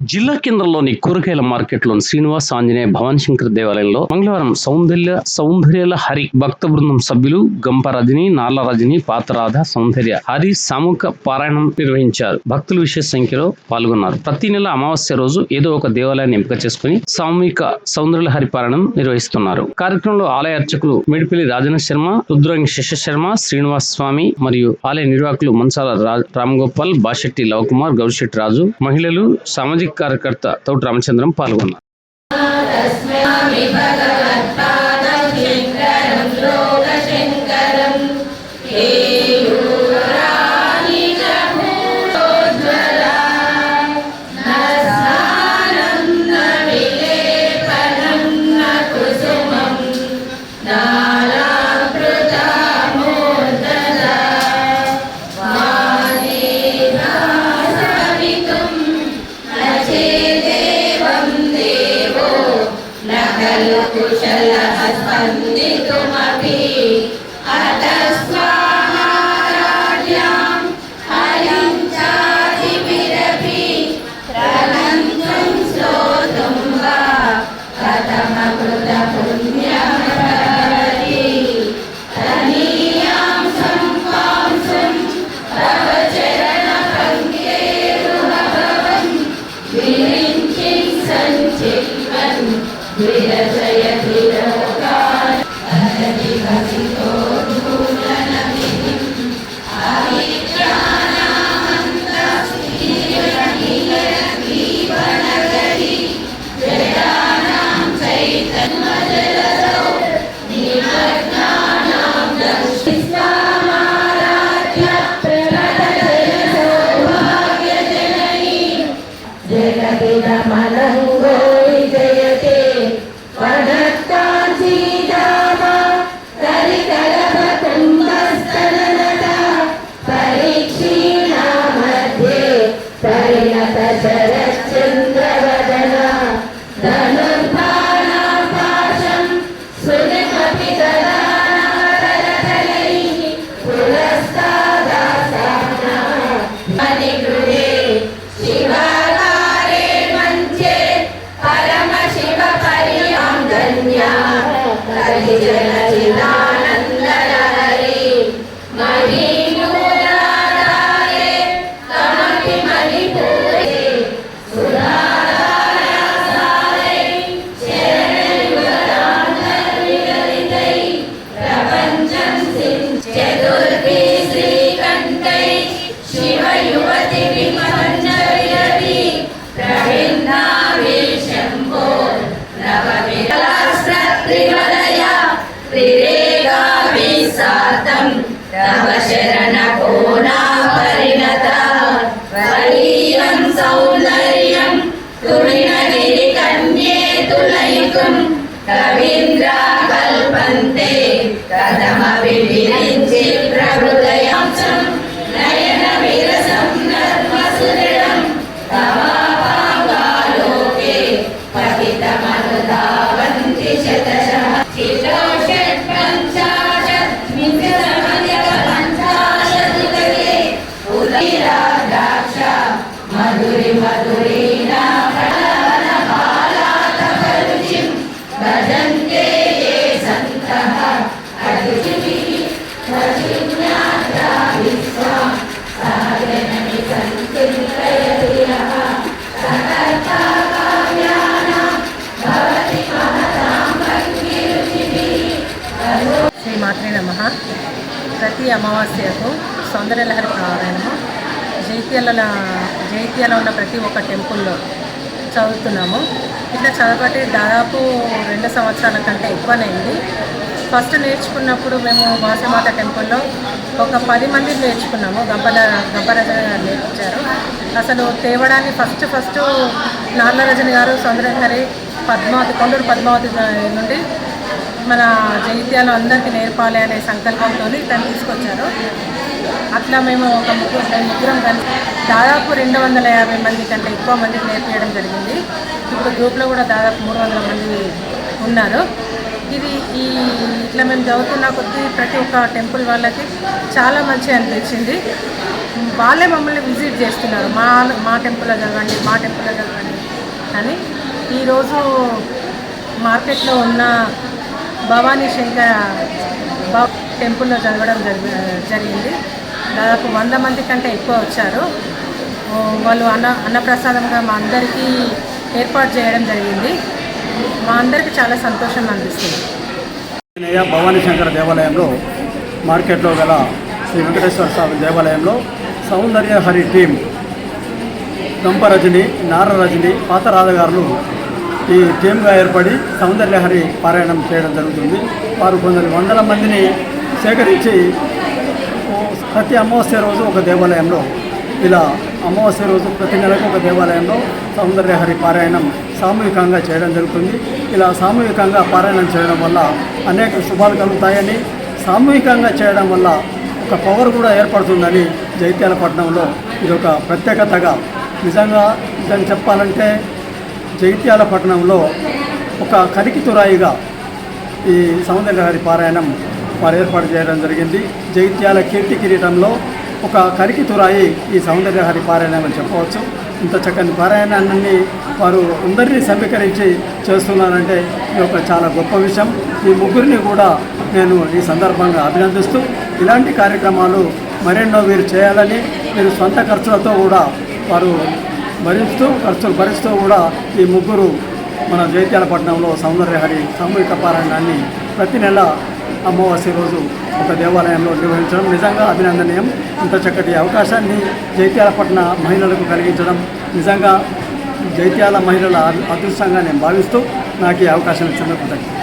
జిల్లా కేంద్రంలోని కూరగాయల మార్కెట్లోని శ్రీనివాస్ ఆంజనేయ భవాన్ శంకర్ దేవాలయంలో మంగళవారం సౌందర్య సౌందర్యాల హరి భక్త బృందం సభ్యులు గంప రజని పాతరాధ సౌందర్య హరి సామూహిక పారాయణం నిర్వహించారు. భక్తులు విశేష సంఖ్యలో పాల్గొన్నారు. ప్రతి నెల అమావాస్య రోజు ఏదో ఒక దేవాలయాన్ని ఎంపిక చేసుకుని సామూహిక సౌందర్య హరి పారాయణం నిర్వహిస్తున్నారు. కార్యక్రమంలో ఆలయ అర్చకులు మేడిపల్లి రాజన శర్మ రుద్రంగి శశర్మ శ్రీనివాస శ్రీనివాస్ స్వామి మరియు ఆలయ నిర్వాహకులు మన్సాల రామగోపాల్ బాషెట్టి లవకుమార్ గౌరిశెట్టి రాజు మహిళలు సామాజిక కార్యకర్త తోటి రామచంద్రం పాల్గొన్నారు. सकलकुशलहस्तं नितुमपि अतः జగదిదమనంగో జయతే Jai Jai కన్యే తులయికుం కవీంద్రా కల్పంతే కథమపి మాత్రే నమ. ప్రతి అమావాస్యకు సౌందర్యలహరి ప్రారాయణము జైత్యాల జైత్యాల ఉన్న ప్రతి ఒక్క టెంపుల్లో చదువుతున్నాము. ఇట్లా చదవబట్టి దాదాపు రెండు సంవత్సరాల కంటే ఎక్కువనైంది. ఫస్ట్ నేర్చుకున్నప్పుడు మేము వాసమాత టెంపుల్లో ఒక పది మంది నేర్చుకున్నాము. గంపల గంపరజన గారు నేర్పించారు. అసలు తేవడాన్ని ఫస్ట్ ఫస్ట్ నార్ల గారు సౌందర్యహరి పద్మావతి కొండూరు పద్మావతి నుండి మన జైత్యాలు అందరికీ నేర్పాలి అనే సంకల్పంతో తను తీసుకొచ్చారు. అట్లా మేము ఒక ముగ్గురు ముగ్గురం కలిసి దాదాపు రెండు వందల యాభై మంది కంటే ఎక్కువ మందికి నేర్పించడం జరిగింది. ఇప్పుడు గ్రూప్లో కూడా దాదాపు మూడు వందల మంది ఉన్నారు. ఇది ఈ ఇట్లా మేము చదువుతున్న కొద్దీ ప్రతి ఒక్క టెంపుల్ వాళ్ళకి చాలా మంచి అనిపించింది. వాళ్ళే మమ్మల్ని విజిట్ చేస్తున్నారు. మా మా టెంపుల్లో చదవండి మా టెంపుల్లో చదవండి అని. ఈరోజు మార్కెట్లో ఉన్న భవానీ శంకర టెంపుల్లో చదవడం జరిగి జరిగింది. దాదాపు వంద మంది కంటే ఎక్కువ వచ్చారు. వాళ్ళు అన్న అన్నప్రసాదంగా మా అందరికీ ఏర్పాటు చేయడం జరిగింది. మా అందరికీ చాలా సంతోషం అనిపిస్తుంది. భవానీ శంకర దేవాలయంలో మార్కెట్లో గల శ్రీ వెంకటేశ్వర స్వామి దేవాలయంలో సౌందర్య హరి టీం దంపరజని నారరజని పాతరాధగారులు ఈ టీమ్గా ఏర్పడి సౌందర్యహరి పారాయణం చేయడం జరుగుతుంది. వారు కొందరు వందల మందిని సేకరించి ప్రతి అమావాస్య రోజు ఒక దేవాలయంలో ఇలా అమావాస్య రోజు ప్రతి నెలకు ఒక దేవాలయంలో సౌందర్యహరి పారాయణం సామూహికంగా చేయడం జరుగుతుంది. ఇలా సామూహికంగా పారాయణం చేయడం వల్ల అనేక శుభాలు కలుగుతాయని సామూహికంగా చేయడం వల్ల ఒక పవర్ కూడా ఏర్పడుతుందని జైత్యాల పట్టణంలో ఇది ఒక ప్రత్యేకతగా నిజంగా నిజంగా చెప్పాలంటే జైత్యాల పట్టణంలో ఒక కరికితురాయిగా ఈ సౌందర్యహరి పారాయణం వారు ఏర్పాటు చేయడం జరిగింది. జైత్యాల కీర్తి కిరీటంలో ఒక కరికి తురాయి ఈ సౌందర్యహారి పారాయణం అని చెప్పవచ్చు. ఇంత చక్కని పారాయణాన్ని వారు అందరినీ సమీకరించి చేస్తున్నారంటే ఇది ఒక చాలా గొప్ప విషయం. ఈ ముగ్గురిని కూడా నేను ఈ సందర్భంగా అభినందిస్తూ ఇలాంటి కార్యక్రమాలు మరెన్నో వీరు చేయాలని వీరు సొంత ఖర్చులతో కూడా వారు భరిస్తూ ఖర్చులు భరిస్తూ కూడా ఈ ముగ్గురు మన జైత్యాలపట్నంలో సౌందర్యహరి సామూహిక పారాయణాన్ని ప్రతి నెల అమావాస్య రోజు ఒక దేవాలయంలో నిర్వహించడం నిజంగా అభినందనీయం ఇంత చక్కటి అవకాశాన్ని జైత్యాలపట్న మహిళలకు కలిగించడం నిజంగా జైత్యాల మహిళల అదృష్టంగా నేను భావిస్తూ నాకు ఈ అవకాశం ఇచ్చినందుకు కృతజ్ఞతలు.